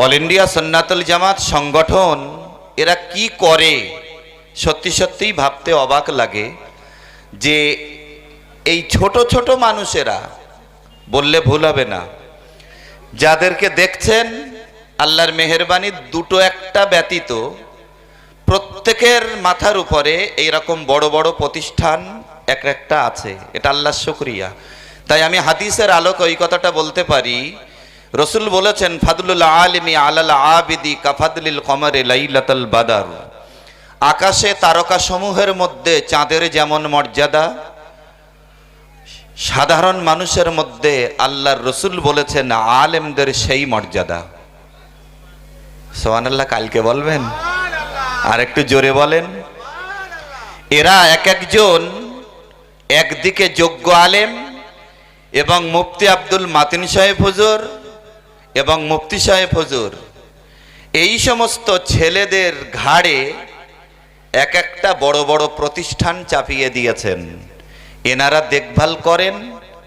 All India সন্ন্যাতুল জামাত সংগঠন, এরা কি করে? সত্যি সত্যিই ভাবতে অবাক লাগে যে এই ছোট ছোট মানুষেরা, বললে ভুল হবে না, যাদেরকে দেখছেন, আল্লাহর মেহরবানি দুটো একটা ব্যতীত, প্রত্যেকের মাথার উপরে এইরকম বড় বড় প্রতিষ্ঠান এক একটা আছে, এটা আল্লাহর শুক্রিয়া। তাই আমি হাদিসের আলোক ওই কথাটা বলতে পারি রসুল বলেছেন ফাদুল্লাহ আলিমি আলাল আবিদি কাফাদুল কমরে লাইলাতাল বাদার। আকাশে তারকা সমূহের মধ্যে চাঁদের যেমন মর্যাদা, সাধারণ মানুষের মধ্যে আল্লাহর রসুল বলেছেন, আলেমদের সেই মর্যাদা। সোহান আল্লাহ কালকে বলবেন? আর একটু জোরে বলেন। এরা এক একজন একদিকে যোগ্য আলেম এবং মুফতি আব্দুল মাতিন সাহেব হুজুর এবং মুফতি সাহেব হুজুর, এই সমস্ত ছেলেদের ঘাড়ে এক একটা বড় বড় প্রতিষ্ঠান চাপিয়ে দিয়েছেন। এনারা দেখভাল করেন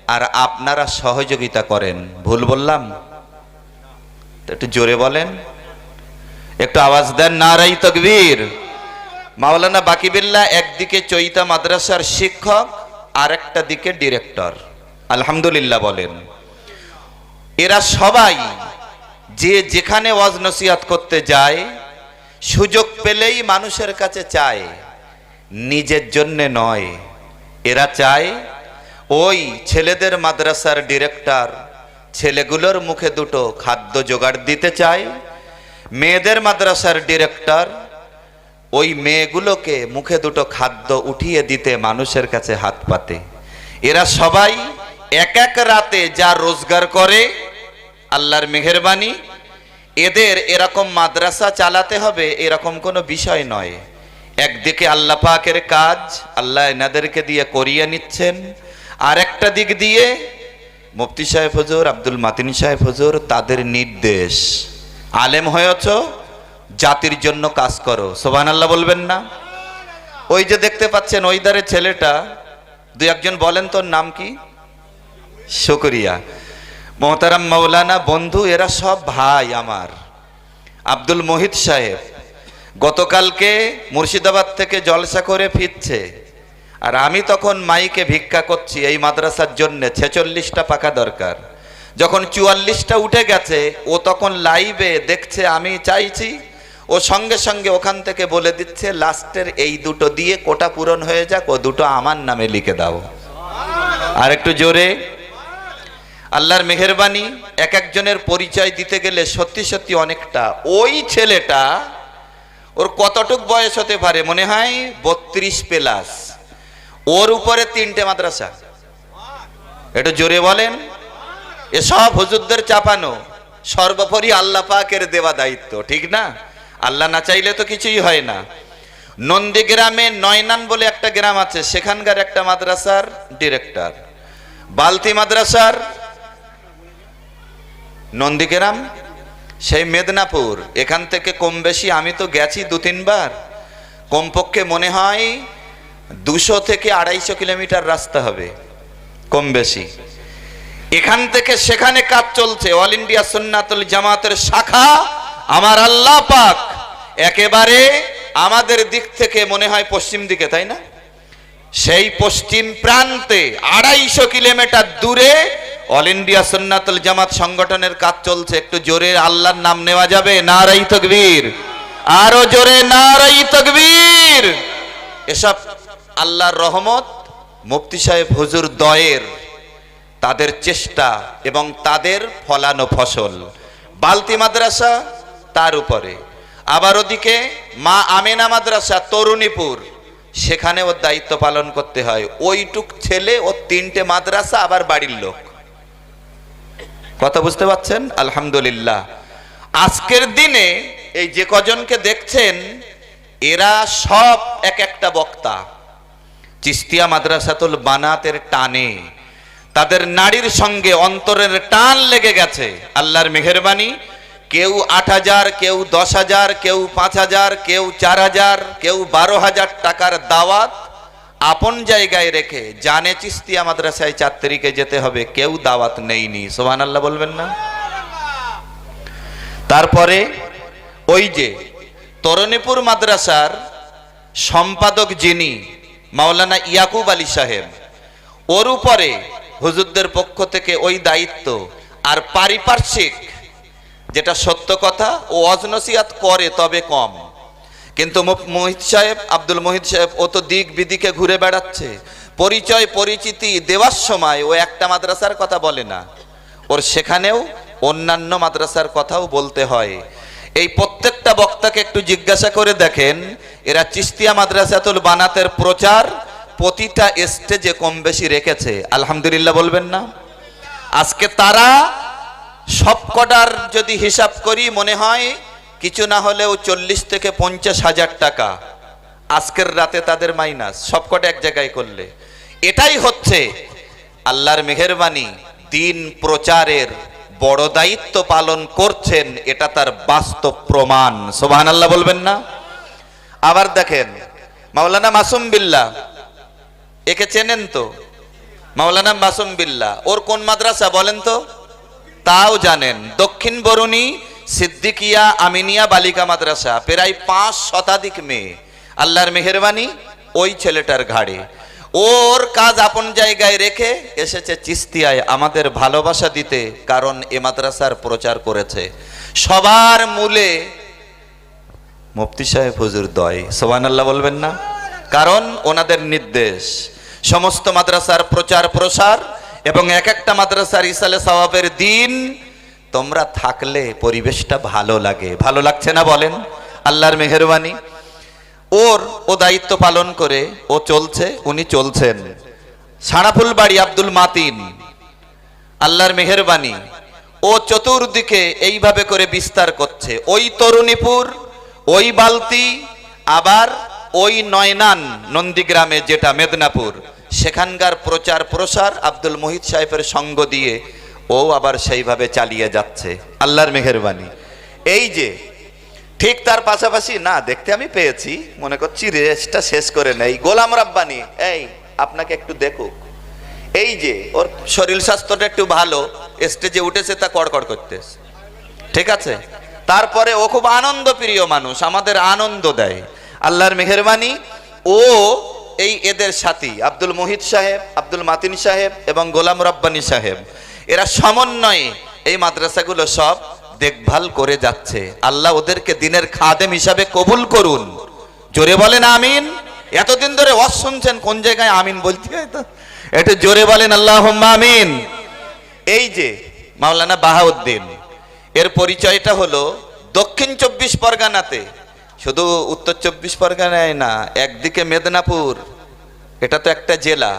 আর আপনারা সহযোগিতা করেন। ভুল বললাম? একটু জোরে বলেন। একটু আওয়াজ দেন নারাই তকবীর। মাওলানা বাকিবিল্লা একদিকে চৈতা মাদ্রাসার শিক্ষক আর একটা দিকে ডিরেক্টর। আলহামদুলিল্লাহ বলেন। এরা সবাই যে যেখানে ওয়াজ নসিহাত করতে যায়, সুযোগ পেলেই মানুষের কাছে চায়, নিজের জন্যে নয়। এরা চায় ওই ছেলেদের মাদ্রাসার ডিরেক্টর, ছেলেগুলোর মুখে দুটো খাদ্য জোগাড় দিতে চায়, মেয়েদের মাদ্রাসার ডিরেক্টর, ওই মেয়েগুলোকে মুখে দুটো খাদ্য উঠিয়ে দিতে মানুষের কাছে হাত পাতে। এরা সবাই এক এক রাতে যা রোজগার করে আল্লাহর মেহেরবানি। এদের এরকম মাদ্রাসা চালাতে হবে, এরকম কোনো বিষয় নয়। একদিকে আল্লাহ পাকের কাজ, আল্লাহ এনাদেরকে দিয়ে করিয়ে নিচ্ছেন। আর একটা দিক দিয়ে মুফতি সাহেব হজুর, আব্দুল মাতিন সাহেব হজুর, তাদের নির্দেশ। আলেম হয়েছ, জাতির জন্য কাজ করো। সোবান আল্লাহ বলবেন না? ওই যে দেখতে পাচ্ছেন, ওই ছেলেটা, দুই একজন বলেন তোর নাম কি? শুকরিয়া। মোহতারাম মৌলানা বন্ধু, এরা সব ভাই আমার। আব্দুল মোহিত সাহেব, গতকালকে মুর্শিদাবাদ থেকে জলসা করে ফিরছে, আর আমি তখন মাইকে ভিক্ষা করছি এই মাদ্রাসার জন্য, ছেচল্লিশটা পাকা দরকার। যখন চুয়াল্লিশটা উঠে গেছে, ও তখন লাইভে দেখছে, আমি চাইছি, ও সঙ্গে সঙ্গে ওখান থেকে বলে দিচ্ছে, লাস্টের এই দুটো দিয়ে কোটা পূরণ হয়ে যাক, ও দুটো আমার নামে লিখে দাও। আর একটু জোরে আল্লাহর মেহেরবানি এক একজনের পরিচয় দিতে গেলে সত্যি সত্যি অনেকটা। ওই ছেলেটা ওর কতটুক বয়স হতে পারে? মনে হয় বত্রিশ প্লাস। ওর উপরে তিনটে মাদ্রাসা। এটা জোরে বলেন। এসব হুজুরদের চাপানো। সর্বোপরি আল্লাহ পাকের দেওয়া দায়িত্ব, ঠিক না? আল্লাহ না চাইলে তো কিছুই হয় না। নন্দীগ্রামে নয়নান বলে একটা গ্রাম আছে, সেখানকার একটা মাদ্রাসার ডিরেক্টর বালতি মাদ্রাসার নন্দীগ্রাম, সেই মেদিনীপুর। এখান থেকে কম বেশি আমি তো গেছি দু, তিনবার। কমপক্ষে মনে হয় দুশো থেকে আড়াইশো কিলোমিটার রাস্তা হবে, কম বেশি। এখান থেকে সেখানে কাজ চলছে, অল ইন্ডিয়া সুন্নাতুল জামাতের শাখা, আমার আল্লাহ পাক একেবারে আমাদের দিক থেকে মনে হয় পশ্চিম দিকে, তাই না? সেই পশ্চিম প্রান্তে আড়াইশো কিলোমিটার দূরে অল ইন্ডিয়া সুন্নাতুল জামাত সংগঠনের কাজ চলছে। একটু জোরে আল্লাহর নাম নেওয়া যাবে? নারাই তকবীর। আরও জোরে, নারাই তকবীর। এসব আল্লাহর রহমত, মুফতি সাহেব হুজুর দয়ের, তাদের চেষ্টা এবং তাদের ফলানো ফসল। বালতি মাদ্রাসা, তার উপরে। আবার ওদিকে মা আমেনা মাদ্রাসা, তরুণীপুর। সেখানে ওর দায়িত্ব পালন করতে হয়। ওইটুক ছেলে ও তিনটে মাদ্রাসা, আবার বাড়ির লোক। কথা বুঝতে পারছেন? আলহামদুলিল্লাহ। আজকের দিনে এই যে কজনকে দেখছেন, এরা সব এক একটা বক্তা। চিস্তিয়া মাদ্রাসাতুল বানাতের টানে। তাদের নারীর সঙ্গে অন্তরের টান লেগে গেছে। আল্লাহর মেহরবানি, কেউ আট হাজার, কেউ দশ হাজার, কেউ পাঁচ হাজার, কেউ চার হাজার, কেউ বারো হাজার টাকার দাওয়াত আপন জায়গায় রেখে জানে চিস্তিয়া মাদ্রাসায় চার তারিখে যেতে হবে, কেউ দাওয়াত নেইনি। সোহান আল্লাহ বলবেন না? তারপরে ওই যে তরণীপুর মাদ্রাসার সম্পাদক যিনি, মাওলানা ইয়াকুব আলী সাহেব, ওর উপরে হুজুরদের পক্ষ থেকে ওই দায়িত্ব আর পারিপার্শ্বিক যেটা সত্য কথা ও অজনসিয়াত করে তবে কম। কিন্তু মোহিত সাহেব, আব্দুল মোহিত সাহেব, ও তো দিক বিদিকে ঘুরে বেড়াচ্ছে। পরিচয়, পরিচিতি দেওয়ার সময় ও একটা মাদ্রাসার কথা বলে না। ওর সেখানেও অন্যান্য মাদ্রাসার কথাও বলতে হয়। এই প্রত্যেকটা বক্তাকে একটু জিজ্ঞাসা করে দেখেন, এরা চিস্তিয়া মাদ্রাসাতুল বানাতের প্রচার প্রতিটা স্টেজে কম বেশি রেখেছে। আলহামদুলিল্লাহ বলবেন না? আজকে তারা সবকটার যদি হিসাব করি মনে হয় কিছু না হলেও চল্লিশ থেকে পঞ্চাশ হাজার টাকা। আজকের রাতে তাদের মাইনাস, সবকটা এক জায়গায় করলে। এটাই হচ্ছে আল্লাহর মেহেরবানি, দিন প্রচারের বড় দায়িত্ব পালন করছেন, এটা তার বাস্তব প্রমাণ। সোবাহান আল্লাহ বলবেন না? আবার দেখেন, মাওলানা মাসুম বিল্লা, একে চেনেন তো? মাওলানা মাসুম বিল্লা, ওর কোন মাদ্রাসা বলেন তো? তাও জানেন। দক্ষিণ বরুণী সিদ্দিকিয়া আমিনিয়া বালিকা মাদ্রাসা, প্রায় পাঁচ শতাধিক মেয়ে। আল্লাহর মেহেরবানি ওই ছেলেটার ঘাড়ে। ওর কাজ আপন জায়গায় রেখে এসেছে চিস্তিয়ায় আমাদের ভালোবাসা দিতে, কারণ এ মাদ্রাসার প্রচার করেছে। সবার মূলে মুফতি সাহেব হুজুর দয় সোবান আল্লাহ বলবেন না? কারণ ওনাদের নির্দেশ, সমস্ত মাদ্রাসার প্রচার প্রসার এবং এক একটা মাদ্রাসার ইসালে সওয়াবের দিন তোমরা থাকলে পরিবেশটা ভালো লাগে। ভালো লাগছে না বলেন? আল্লাহর মেহরবানি। ওর, ও দায়িত্ব পালন করে, ও চলছে, উনি চলছেন। সাড়াফুল বাড়ি আব্দুল মাতিন, আল্লাহর মেহেরবানি। ও চতুর্দিকে এইভাবে করে বিস্তার করছে। ওই তরুণীপুর, ওই বালতি, আবার ওই নয়নান নন্দীগ্রামে যেটা মেদিনীপুর। সেখানকার প্রচার প্রসার আব্দুল মোহিত সাহেবের সঙ্গ দিয়ে ও আবার সেইভাবে চালিয়ে যাচ্ছে। আল্লাহর মেহেরবানি। এই যে, ঠিক তার পাশাপাশি, না, দেখতে আমি পেয়েছি, মনে করছি রেসটা শেষ করে নেই। গোলাম রাব্বানি, এই, আপনাকে একটু দেখুক। এই যে, ওর শরীর স্বাস্থ্যটা একটু ভালো স্টেজে উঠেছে তা কড়কড় করতেছে। ঠিক আছে? তারপরে ও খুব আনন্দ প্রিয় মানুষ, আমাদের আনন্দ দেয়। আল্লাহর মেহরবানি, ও এই এদের সাথী, আব্দুল মোহিত সাহেব, আব্দুল মাতিন সাহেব এবং গোলাম রব্বানি সাহেব। এরা সমন্বয়ে এই মাদ্রাসাগুলো সব দেখভাল করে যাচ্ছে। আল্লাহ ওদেরকে দিনের খাদেম হিসাবে কবুল করুন। জোরে বলেন আমিন। এতদিন ধরে ওয়াজ শুনছেন, কোন জায়গায় আমিন বলতে হয় তো? জোরে বলেন আল্লাহ আমিন। এই যে মাওলানা বাহাউদ্দিন, এর পরিচয়টা হলো দক্ষিণ চব্বিশ পরগনাতে। শুধু উত্তর চব্বিশ পরগনায় না, একদিকে মেদিনীপুর, এটা তো একটা জেলা।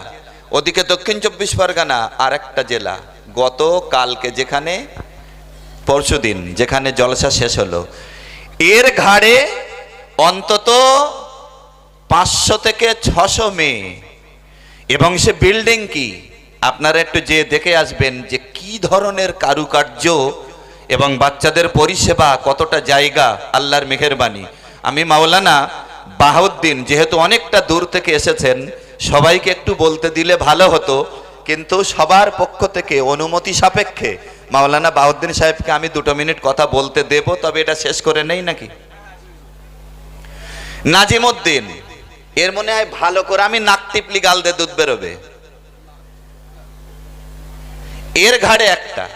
ওদিকে দক্ষিণ চব্বিশ পরগনা আর একটা জেলা। গত কালকে যেখানে, পরশুদিন, যেখানে জলসা শেষ হলো, এর ঘাড়ে অন্তত পাঁচশো থেকে ছশো মেয়ে। এবং সে বিল্ডিং কি? আপনারা একটু যে দেখে আসবেন যে কি ধরনের কারুকার্য এবং বাচ্চাদের পরিষেবা, কতটা জায়গা, আল্লাহর মেহেরবানি। আমি মাওলানা বাহাউদ্দিন যেহেতু অনেকটা দূর থেকে এসেছেন, সবাইকে একটু বলতে দিলে ভালো হতো। কিন্তু সবার পক্ষ থেকে অনুমতি সাপেক্ষে মাওলানা বাহাউদ্দিন সাহেবকে আমি দুটো মিনিট কথা বলতে দেব, তবে এটা শেষ করে নেই নাকি? নাজিমুদ্দিন, এর মনে হয় ভালো করে আমি নাক টিপলি গাল দিয়ে দুধ বেরোবে। এর ঘাড়ে একটা।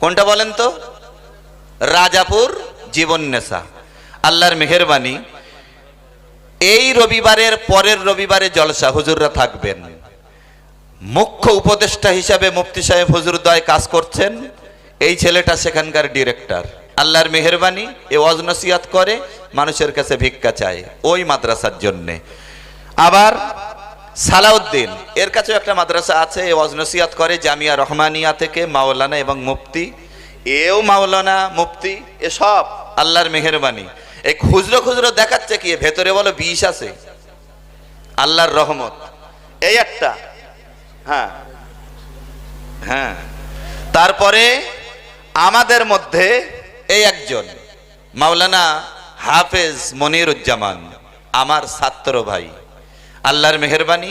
কোনটা বলেন তো? রাজাপুর জীবন নেশা। আল্লাহর মেহেরবানি, এই রবিবারের পরের রবিবারে জলসা, হুজুররা থাকবেন। মুখ্য উপদেষ্টা হিসাবে মুফতি সাহেব হুজুরদয় কাজ করছেন। এই ছেলেটা সেখানকার ডিরেক্টর। আল্লাহর মেহরবানি, এ অজনসিয়াত করে, মানুষের কাছে ভিক্ষা চায় ওই মাদ্রাসার জন্যে। আবার সালাউদ্দিন, এর কাছেও একটা মাদ্রাসা আছে, এ অজনসিয়াত করে জামিয়া রহমানিয়া থেকে মাওলানা এবং মুফতি। এও মাওলানা, মুফতি এসব আল্লাহর মেহরবানি। এই খুচরো খুচরো দেখাচ্ছে কি ভেতরে বলো বিষ আছে? আল্লাহর রহমত। এই একটা। হ্যাঁ। হ্যাঁ। তারপরে আমাদের মধ্যে এই একজন, মাওলানা হাফেজ মনিরুজ্জামান, আমার ছাত্র ভাই। আল্লাহর মেহরবানি,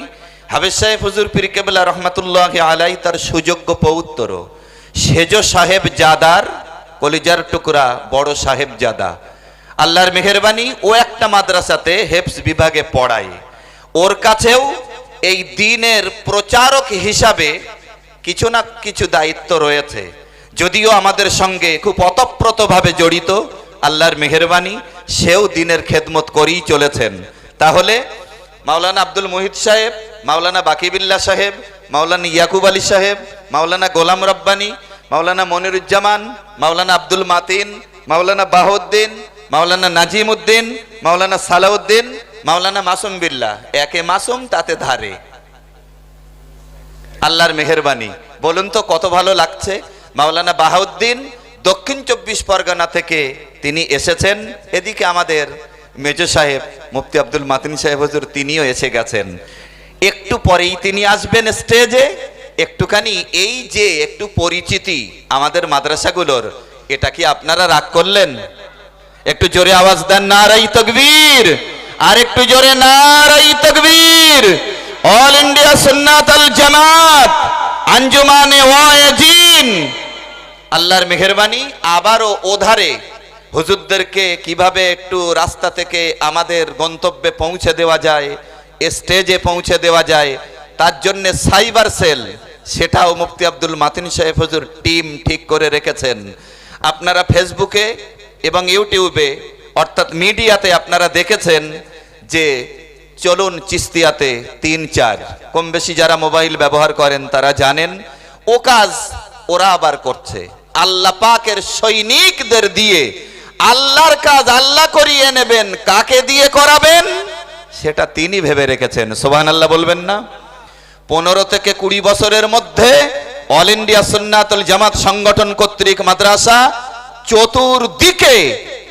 হাফেজ সাহেব হুজুর পীর কেবলা রহমাতুল্লাহ আলাই তার সুযোগ্য পৌত্র সেজ সাহেব জাদার, কলিজার টুকরা বড় সাহেবজাদা আল্লাহর মেহেরবানি ও একটা মাদ্রাসাতে হেফস বিভাগে পড়ায়। ওর কাছেও এই দিনের প্রচারক হিসাবে কিছু না কিছু দায়িত্ব রয়েছে। যদিও আমাদের সঙ্গে খুব অতপ্রতভাবে জড়িত, আল্লাহর মেহেরবানি, সেও দিনের খেদমত করেই চলেছেন। তাহলে মাওলানা আব্দুল মুহিত সাহেব, মাওলানা বাকিবিল্লা সাহেব, মাওলানা ইয়াকুব আলী সাহেব, মাওলানা গোলাম রব্বানি, মাওলানা মনিরুজ্জামান, মাওলানা আব্দুল মাতিন, মাওলানা বাহউদ্দিন, মাওলানা নাজিম উদ্দিন মাওলানা সালাউদ্দিন মাওলানা মাসুম বিল্লাহ, একে মাসুম, তাতে ধারে। আল্লাহর মেহেরবানি। বলুন তো, কত ভালো লাগছে? মাওলানা বাহাউদ্দিন, দক্ষিণ চব্বিশ পরগনা থেকে তিনি এসেছেন। এদিকে আমাদের মেজর সাহেব, মুফতি আব্দুল মাতিন সাহেব হুজুর, তিনিও এসে গেছেন। একটু পরেই তিনি আসবেন স্টেজে। একটুখানি এই যে একটু পরিচিতি আমাদের মাদ্রাসাগুলোর, এটা কি আপনারা রাগ করলেন? একটু জোরে আওয়াজ দেন, নারাই তকবীর। আর একটু জোরে নারাই তকবীর। অল ইন্ডিয়া সুন্নাত আল জামাত। আঞ্জুমানে ওয়াজিন। আল্লাহর মেহেরবানি আবারও ওধারে। হুজুরদেরকে কীভাবে একটু রাস্তা থেকে আমাদের গন্তব্যে পৌঁছে দেওয়া যায়, স্টেজে পৌঁছে দেওয়া যায়, তার জন্য সাইবার সেল, সেটাও মুফতি আব্দুল মাতিন সাহেব হুজুর টিম ঠিক করে রেখেছেন। আপনারা ফেসবুকে এবং ইউটিউবে, অর্থাৎ মিডিয়াতে আপনারা দেখেছেন যে চলুন চিস্তিয়াতে তিন চার। কম বেশি যারা মোবাইল ব্যবহার করেন, তারা জানেন, ও কাজ ওরা আবার করছে। আল্লাহ পাকের সৈনিকদের দিয়ে আল্লাহর কাজ আল্লাহ করিয়ে নেবেন, কাকে দিয়ে করাবেন? সেটা তিনি ভেবে রেখেছেন। সোবান আল্লাহ বলবেন না। পনেরো থেকে কুড়ি বছরের মধ্যে অল ইন্ডিয়া সুন্নাতুল জামাত সংগঠন কর্তৃক মাদ্রাসা চতুর্দিকে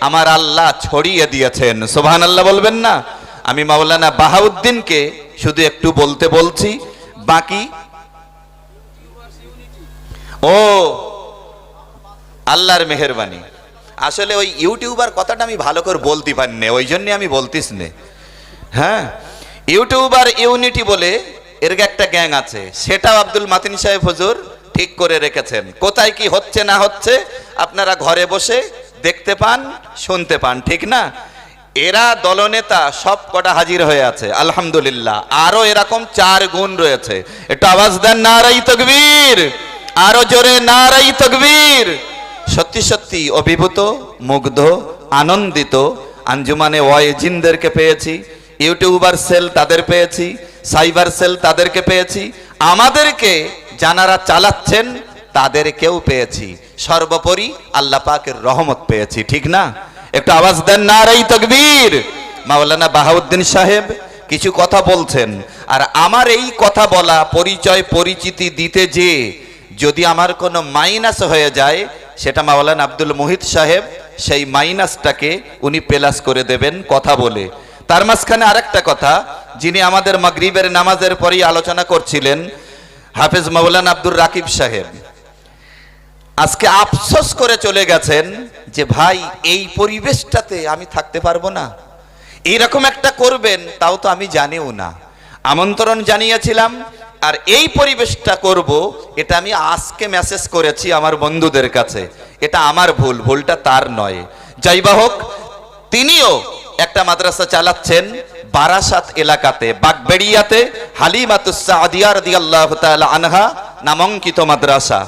আমার আল্লাহ ছড়িয়ে দিয়েছেন। সোভান আল্লাহ বলবেন না। আমি মাওলানা বাহাউদ্দিনকে শুধু একটু বলতে বলছি, বাকি ও, আল্লাহর মেহেরবানি। আসলে ওই ইউটিউবার কথাটা আমি ভালো করে বলতে পারিনি ওই জন্য আমি বলতিস নে। হ্যাঁ ইউটিউবার ইউনিটি বলে এর একটা গ্যাং আছে, সেটাও আব্দুল মাতিন সাহেব হজুর ঠিক করে রেখেছেন। কোথায় কি হচ্ছে না হচ্ছে আপনারা ঘরে বসে দেখতে পান, শুনতে পান, ঠিক না? এরা দলনেতা সব কটা হাজির হয়ে আছে, আলহামদুলিল্লাহ। আরও এরকম চার গুণ রয়েছে। একটু আওয়াজ দেন নারাই তকবীর আরও জোরে নারাই তকবীর। সত্যি সত্যি অভিভূত, মুগ্ধ, আনন্দিত, আঞ্জুমানে ওয়াইজিনদেরকে পেয়েছি, ইউটিউবার সেল তাদের পেয়েছি, সাইবার সেল তাদেরকে পেয়েছি, আমাদেরকে যানারা চালাচ্ছেন তাদেরকেও পেয়েছি। সর্বোপরি আল্লাহ পাকের রহমত পেয়েছি, ঠিক না? একটু আওয়াজ দেন নারাই তকবীর। মাওলানা বাহাউদ্দিন সাহেব কিছু কথা বলছেন। আর আমার এই কথা বলা, পরিচয়, পরিচিতি দিতে যে যদি আমার কোনো মাইনাস হয়ে যায়, সেটা মাওলানা আব্দুল মোহিত সাহেব সেই মাইনাসটাকে উনি প্লাস করে দেবেন কথা বলে। তার মাঝখানে আরেকটা কথা, যিনি আমাদের মাগরিবের নামাজের পরেই আলোচনা করছিলেন, হাফেজ মাওলানা আব্দুর রাকিব সাহেব। আজকে আফসোস করে চলে গেছেন যে ভাই, এই পরিবেশটাতে আমি থাকতে পারব না। এইরকম একটা করবেন, তাও তো আমি জানিও না। আমন্ত্রণ জানিয়েছিলাম, আর এই পরিবেশটা করব, এটা আমি আজকে মেসেজ করেছি আমার বন্ধুদের কাছে। এটা আমার ভুল, ভুলটা তার নয়। যাই বা হোক, তিনিও একটা মাদ্রাসা চালাচ্ছেন বারাসাত এলাকাতে, বাগবেড়িয়াতে, হালিমাতুস সাদিয়া রাদিয়াল্লাহু তাআলা আনহা নামাঙ্কিত মাদ্রাসা।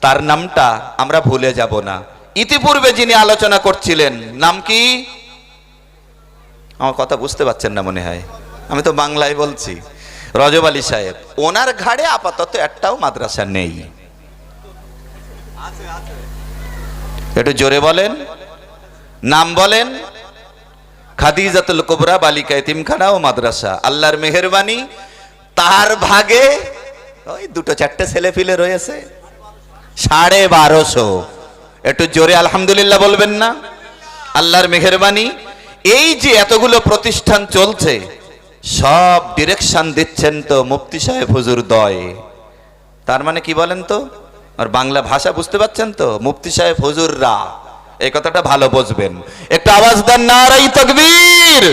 তার নামটা আমরা ভুলে যাব না। ইতিপূর্বে যিনি আলোচনা করছিলেন, নাম কি? আমার কথা বুঝতে পারছেন না মনে হয়। আমি তো বাংলায় বলছি। রজব আলী সাহেব, ওনার ঘাড়ে আপাতত একটাও মাদ্রাসা নেই। একটু জোরে বলেন। নাম বলেন। খাদিজাতুল কোবরা, বালিকা এতিমখানা ও মাদ্রাসা। আল্লাহর মেহেরবানি তার ভাগে ওই দুটো চারটে ছেলে ফিলে রয়েছে। সাড়ে বারোশো। একটু জোরে আলহামদুলিল্লাহ বলবেন না? আল্লাহর মেহেরবানি। এই যে এতগুলো প্রতিষ্ঠান চলছে, সব ডিরেকশন দিচ্ছেন তো মুফতি সাহেব হুজুর দয়। তার মানে কি বলেন তো? আর বাংলা ভাষা বুঝতে পারছেন তো? মুফতি সাহেব হুজুররা। এই কথাটা ভালো বুঝবেন। একটু আওয়াজ দেন, নারাই তকবীর।